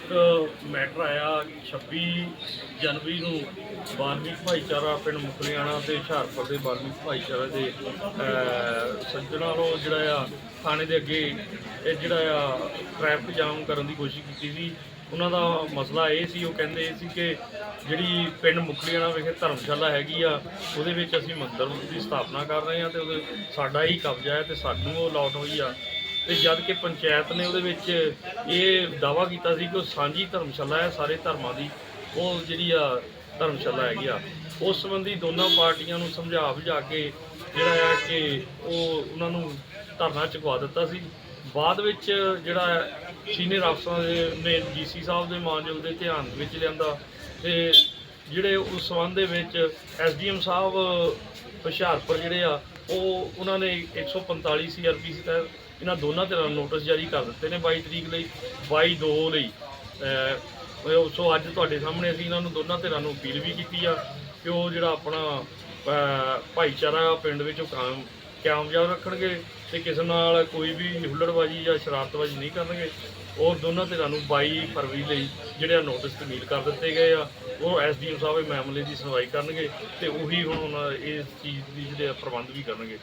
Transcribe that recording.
ਇੱਕ ਮੈਟਰ ਆਇਆ 26 ਜਨਵਰੀ ਨੂੰ ਬਾਲਮੀਕ ਭਾਈਚਾਰਾ ਪਿੰਡ ਮੁਕਲੀਆਣਾ ਤੇ ਹੁਸ਼ਿਆਰਪੁਰ ਦੇ ਬਾਲਮੀਕ ਭਾਈਚਾਰਾ ਦੇ ਅਹ, ਸੱਜਣਾਂ ਵੱਲੋਂ ਜਿਹੜਾ ਆ ਥਾਣੇ ਦੇ ਅੱਗੇ ਇਹ ਜਿਹੜਾ ਆ ਟ੍ਰੈਫਿਕ ਜਾਮ ਕਰਨ ਦੀ ਕੋਸ਼ਿਸ਼ ਕੀਤੀ ਸੀ। ਉਹਨਾਂ ਦਾ ਮਸਲਾ ਇਹ ਸੀ ਉਹ ਕਹਿੰਦੇ ਇਹ ਸੀ ਕਿ ਜਿਹੜੀ ਪਿੰਡ ਮੁਕਲੀਆਣਾ ਵਿਖੇ ਧਰਮਸ਼ਾਲਾ ਹੈਗੀ ਆ ਉਹਦੇ ਵਿੱਚ ਅਸੀਂ ਮੰਦਰ ਦੀ ਸਥਾਪਨਾ ਕਰ ਰਹੇ ਹਾਂ ਤੇ ਉਹਦੇ ਸਾਡਾ ਹੀ ਕਬਜ਼ਾ ਹੈ ਤੇ ਸਾਨੂੰ ਉਹ ਅਲਾਟ ਹੋਈ ਆ। ਤੇ ਜਦ ਕਿ ਪੰਚਾਇਤ ਨੇ ਉਹਦੇ ਵਿੱਚ ਇਹ ਦਾਵਾ ਕੀਤਾ ਸੀ ਕਿ ਉਹ ਸਾਂਝੀ ਧਰਮਸ਼ਾਲਾ ਹੈ, ਸਾਰੇ ਧਰਮਾਂ ਦੀ, ਉਹ ਜਿਹੜੀ ਆ ਧਰਮਸ਼ਾਲਾ ਹੈਗੀ ਆ, ਉਸ ਸੰਬੰਧੀ ਦੋਨਾਂ ਪਾਰਟੀਆਂ ਨੂੰ ਸਮਝਾ ਬੁਝਾ ਕੇ ਜਿਹੜਾ ਆ ਕਿ ਉਹ ਉਹਨਾਂ ਨੂੰ ਧਰਨਾ ਚੁਕਵਾ ਦਿੱਤਾ ਸੀ। ਬਾਅਦ ਵਿੱਚ ਜਿਹੜਾ ਸੀਨੀਅਰ ਅਫਸਰਾਂ ਦੇ ਨੇ ਡੀਸੀ ਸਾਹਿਬ ਦੇ ਮਾਨਯੋਗ ਦੇ ਧਿਆਨ ਵਿੱਚ ਲਿਆਂਦਾ ਤੇ ਜਿਹੜੇ ਉਸ ਸੰਬੰਧ ਦੇ ਵਿੱਚ ਐਸਡੀਐਮ ਸਾਹਿਬ ਹੁਸ਼ਿਆਰਪੁਰ ਜਿਹੜੇ ਆ ਉਹ ਉਹਨਾਂ ਨੇ 145 ਸੀਆਰਪੀਸੀ ਤਹਿਤ ਇਹਨਾਂ ਦੋਨਾਂ ਤਰ੍ਹਾਂ ਨੋਟਿਸ ਜਾਰੀ ਕਰ ਦਿੱਤੇ ਨੇ 22 ਤਰੀਕ ਲਈ 22 ਦੋ ਲਈ। ਸੋ ਅੱਜ ਤੁਹਾਡੇ ਸਾਹਮਣੇ ਅਸੀਂ ਇਹਨਾਂ ਨੂੰ ਦੋਨਾਂ ਧਿਰਾਂ ਨੂੰ ਅਪੀਲ ਵੀ ਕੀਤੀ ਆ ਕਿ ਉਹ ਜਿਹੜਾ ਆਪਣਾ ਭਾਈਚਾਰਾ ਪਿੰਡ ਵਿੱਚੋਂ ਕਾਇਮ ਕਾਮਯਾਬ ਰੱਖਣਗੇ ਤੇ ਕਿਸੇ ਨਾਲ ਕੋਈ ਵੀ ਹੁੱਲੜਬਾਜੀ ਜਾਂ ਸ਼ਰਾਰਤਬਾਜੀ ਨਹੀਂ ਕਰਨਗੇ। ਔਰ ਦੋਨਾਂ ਧਿਰਾਂ ਨੂੰ 22 ਫਰਵਰੀ ਲਈ ਜਿਹੜੇ ਆ ਨੋਟਿਸ ਤਮੀਲ ਕਰ ਦਿੱਤੇ ਗਏ ਆ। ਉਹ ਐਸਡੀਐਮ ਸਾਹਿਬ ਇਹ ਮਾਮਲੇ ਦੀ ਸੁਣਵਾਈ ਕਰਨਗੇ ਤੇ ਉਹੀ ਹੁਣ ਉਹਨਾਂ ਇਸ ਚੀਜ਼ ਦੀ ਜਿਹੜੇ ਆ ਪ੍ਰਬੰਧ ਵੀ ਕਰਨਗੇ।